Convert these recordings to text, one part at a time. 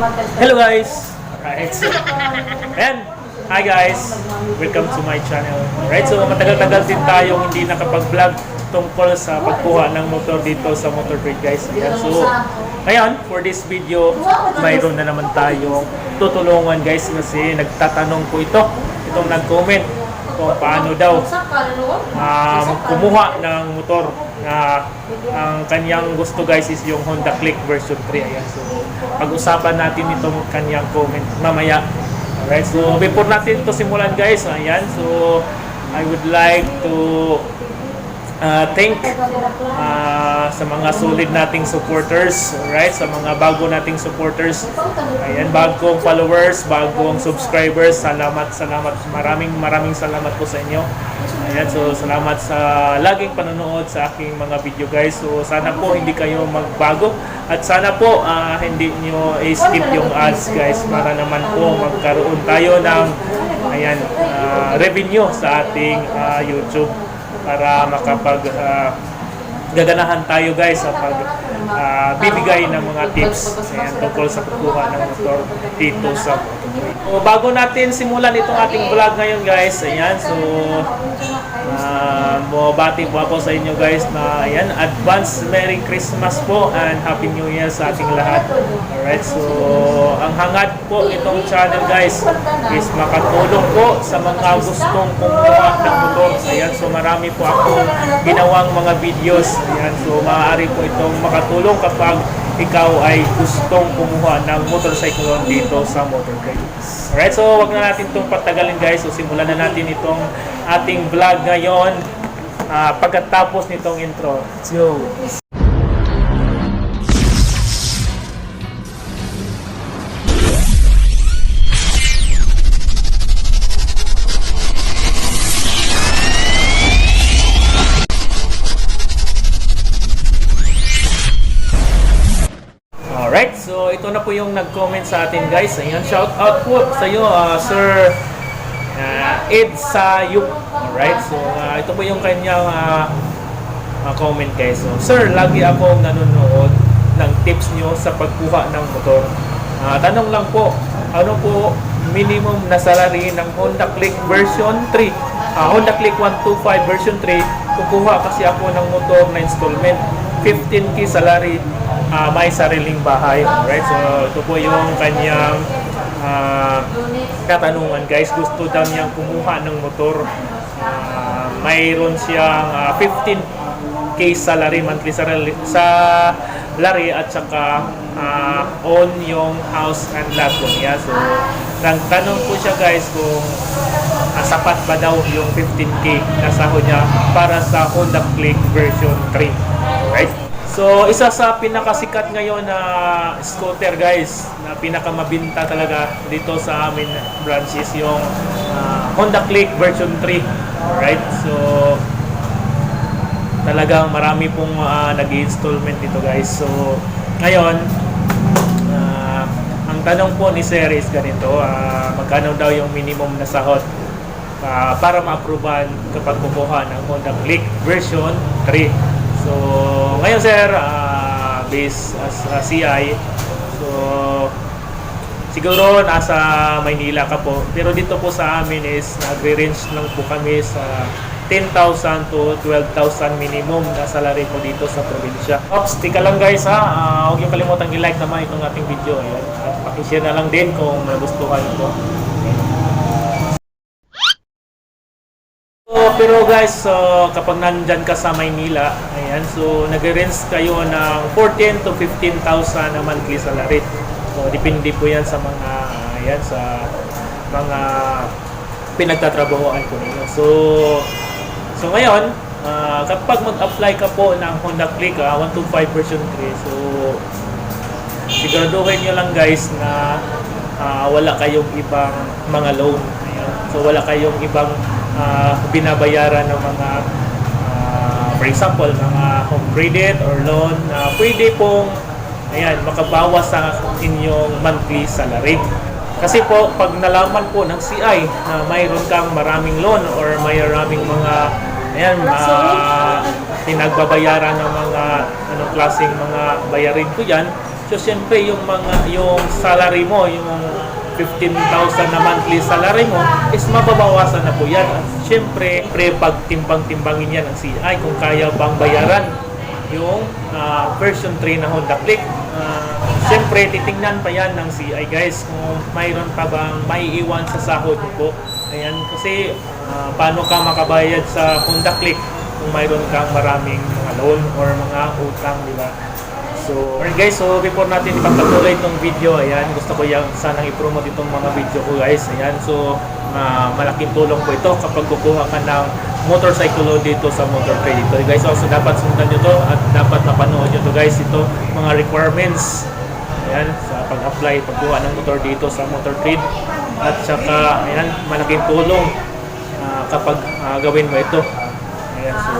Hello guys! Alright, so, ayan. Hi guys! Welcome to my channel. Alright, so matagal-tagal din tayong hindi nakapag-vlog tungkol sa pagkuha ng motor dito sa Motor Trade guys. Ayan, so ngayon, for this video, mayroon na naman tayong tutulungan guys kasi nagtatanong po ito, itong nag-comment kung paano daw um, kumuha ng motor na ang kanyang gusto guys is yung Honda Click version 3 ayan so pag-usapan natin itong kanyang comment mamaya. Alright so before natin to simulan guys ayan so I would like to uh, thank uh, sa mga solid nating supporters alright? Sa mga bago nating supporters. Ayan bagong followers bagong subscribers. Salamat salamat. Maraming maraming salamat po sa inyo. Ayan so salamat sa laging panonood sa aking mga video guys. So sana po hindi kayo magbago. At sana po ah, hindi nyo i-skip yung ads guys para naman po magkaroon tayo ng ayan ah, revenue sa ating ah, YouTube para makapag ah, gaganahan tayo guys sa pag ah, bibigay ng mga tips ayan, tungkol sa pagkuha ng motor dito sa So, bago natin simulan itong ating vlog ngayon guys, ayan, so uh, bati po ako sa inyo guys na ayan, advance Merry Christmas po and Happy New Year sa ating lahat. Alright, so ang hangad po itong channel guys is makatulong po sa mga gustong kumuha ng motor. Ayan, so marami po akong ginawang mga videos. Ayan, so maaari po itong makatulong kapag ikaw ay gustong kumuha ng motorcycle dito sa Motor Trade. Alright, so wag na natin itong patagalin guys. So simulan na natin itong ating vlog ngayon. Ah, pagkatapos nitong intro. Let's go! Po yung nag-comment sa atin guys. Ayan, shout out po sa iyo, ah, Sir uh, Ed Sayuk. Alright, so ah, ito po yung kanyang ah, ah, comment guys. So, Sir, lagi akong nanonood ng tips nyo sa pagkuha ng motor. Ah, tanong lang po, ano po minimum na salary ng Honda Click version 3? Ah, Honda Click 125 version 3, kukuha kasi ako ng motor na installment. 15k salary, ah, may sariling bahay. Alright, so ito po yung kanyang ah, katanungan guys. Gusto daw niyang kumuha ng motor. Ah, mayroon siyang ah, 15k salary, monthly salary, sa lari at saka ah, own yung house and lot po niya. So, nagtanong po siya guys kung ah, sapat ba daw yung 15k na sahod niya para sa Honda Click version 3. Right? So, isa sa pinakasikat ngayon na scooter guys, na pinakamabinta talaga dito sa amin branch is yung ah, Honda Click version 3. Right? So, talagang marami pong ah, nag-installment dito guys. So, ngayon, ah, ang tanong po ni Sir is ganito, ah, magkano daw yung minimum na sahod ah, para ma-approvean kapag kukuha ng Honda Click version 3. So, ngayon Sir, ah, based as a CI, so, siguro nasa Maynila ka po. Pero dito po sa amin is nagre-range lang po kami sa 10,000 to 12,000 minimum na salary po dito sa probinsya. Ops, tika lang guys ha. Ah, huwag niyo kalimutan i-like naman itong ating video. Ayan. At pakishare na lang din kung nagustuhan ito. So, pero guys, so, kapag nandyan ka sa Maynila, ayan, so nag-range kayo ng 14 to 15,000 na monthly salary. So, depende po yan sa mga, ayan, sa mga pinagtatrabahoan po ninyo. So, so ngayon, ah, kapag mag-apply ka po ng Honda Click ah, 125 version 3, so siguraduhin nyo lang guys na ah, wala kayong ibang mga loan. Ayan. So wala kayong ibang ah, binabayaran ng mga ah, for example, mga home credit or loan na pwede pong ayan, makabawas sa inyong monthly salary. Kasi po, pag nalaman po ng CI na mayroon kang maraming loan or maraming mga ayan, ah, pinagbabayaran ng mga ano klaseng mga bayarin ko yan, So siyempre yung mga yung salary mo, yung 15,000 na monthly salary mo is mababawasan na po yan. At siyempre, pre pagtimbang-timbangin yan ng CI kung kaya bang bayaran yung ah, version 3 na Honda Click. Ah, siyempre, titingnan pa yan ng CI guys kung mayroon pa bang maiiwan sa sahod po. Ayan, kasi ah, paano ka makabayad sa Honda Click kung mayroon kang maraming mga loan or mga utang, di ba? So, alright guys, so before natin ipagpatuloy itong video, ayan, gusto ko yung sanang i-promote itong mga video ko guys. Ayan, so ah, malaking tulong po ito kapag kukuha ka ng motorcycle load dito sa motor trade dito. Guys, also dapat sundan nyo to at dapat mapanood nyo to guys, ito mga requirements. Ayan, sa pag-apply, pagkuha ng motor dito sa motor trade. At saka, ayan, malaking tulong ah, kapag ah, gawin mo ito. Ayan, so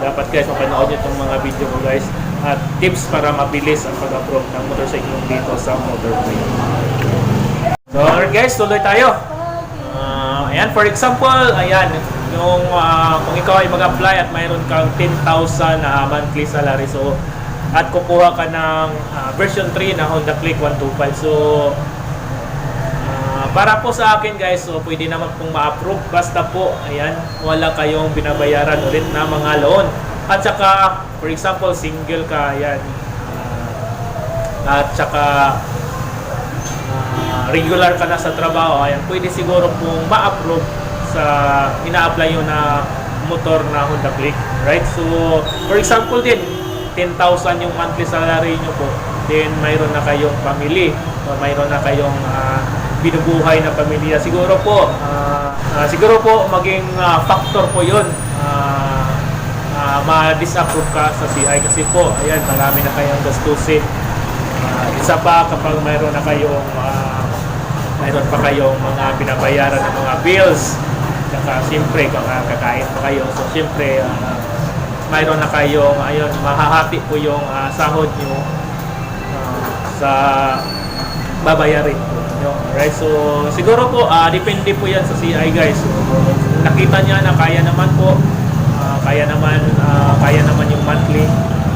dapat guys mapanood nyo itong mga video ko guys at tips para mabilis ang pag-approve ng motorcycle dito sa motor trade. So alright guys, tuloy tayo. Ah, ayan, for example, ayan, yung ah, kung ikaw ay mag-apply at mayroon kang 10,000 na monthly salary, so at kukuha ka ng ah, version 3 na Honda Click 125. So Ah, para po sa akin guys, so pwede naman pong ma-approve basta po, ayan, wala kayong binabayaran ulit na mga loan. At saka, for example, single ka, ayan. ah, at saka, ah, regular ka na sa trabaho, ayan, pwede siguro pong ma-approve sa ina-apply yun na motor na Honda Click, right? So, for example din, 10,000 yung monthly salary nyo po, then mayroon na kayong family, o mayroon na kayong ah, binubuhay na pamilya. Siguro po, ah, ah, siguro po maging ah, factor po yun. Ma-disapprove ka sa CI kasi po, ayan, marami na kayong gastusin. Ah, isa pa kapag mayroon na kayong ah, mayroon pa kayong mga binabayaran ng mga bills. Saka siyempre, kung ah, kakain pa kayo, so siyempre, ah, mayroon na kayong, ayun, mahahati po yung ah, sahod nyo ah, sa babayarin po nyo. Alright, so siguro po, ah, depende po yan sa CI guys. So, nakita niya na kaya naman po, kaya naman, ah, kaya naman yung monthly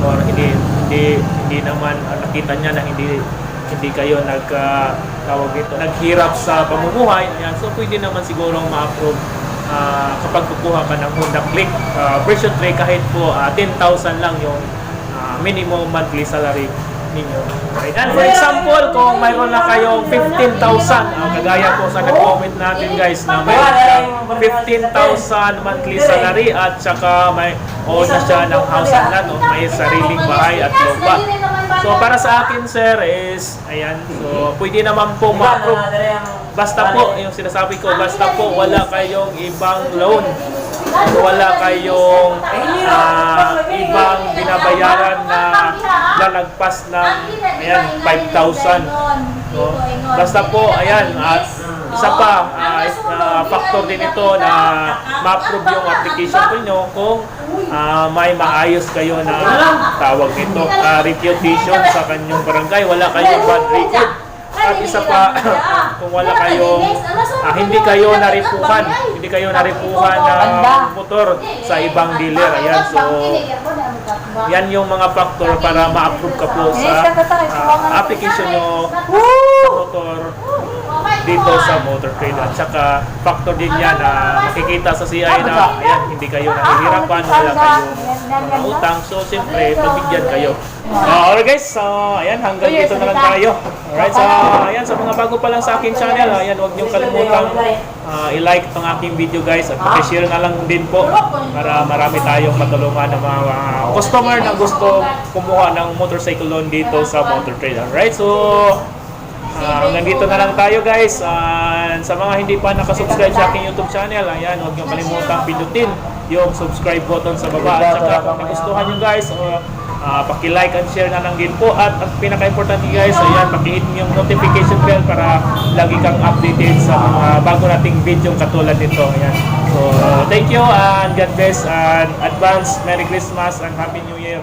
or hindi hindi hindi naman ah, nakita niya na hindi hindi kayo nag ah, tawag ito, naghirap sa pamumuhay. Ayan, so pwede naman siguro ma-approve ah, kapag kukuha ka ng Honda Click ah, version 3 kahit po ah, 10,000 lang yung ah, minimum monthly salary ninyo. Right? And for example, kung mayroon na kayong 15,000, ah, kagaya po sa nag-comment natin guys na siyang 15,000 monthly salary at saka may own na siya ng house and land o may sariling bahay at lupa. So para sa akin sir is, ayan, so pwede naman po ma-approve Basta po, yung sinasabi ko, basta po wala kayong ibang loan. Wala kayong ah, ibang binabayaran na lalagpas ng ayan, 5,000. So, basta po, ayan, at isa pa, ah, factor din ito na ma-approve yung application po nyo kung ah, may maayos kayo na tawag nito, ah, reputation sa kanyang barangay. Wala kayong bad record. At isa pa, kung wala kayong, ah, hindi kayo naripuhan, hindi kayo naripuhan ng motor sa ibang dealer. Ayan, so, yan yung mga factor para ma-approve ka po sa ah, application nyo sa motor dito sa motor trade. At saka, factor din yan na makikita sa CI na, ayan, hindi kayo nahihirapan, wala kayong mga utang. So, siyempre, pagbigyan kayo. Uh, alright guys, so ayan, hanggang dito na lang tayo. Alright, so ayan, sa mga bago pa lang sa akin channel, ayan, huwag niyong kalimutan ah, i-like itong aking video guys at pakishare na lang din po para marami tayong matulungan ng mga ah, customer na gusto kumuha ng motorcycle loan dito sa Motor Trade. Alright, so Ah, hanggang dito na lang tayo guys. Ah, sa mga hindi pa nakasubscribe sa aking YouTube channel, ayan, huwag niyo kalimutang pindutin yung subscribe button sa baba. At saka kung nagustuhan nyo guys, uh, paki-like and share na lang din po. At ang pinaka-importante guys, ayan, paki-hit yung notification bell para lagi kang updated sa mga bago nating video katulad nito. Ayan. So, thank you and God bless and advance Merry Christmas and Happy New Year.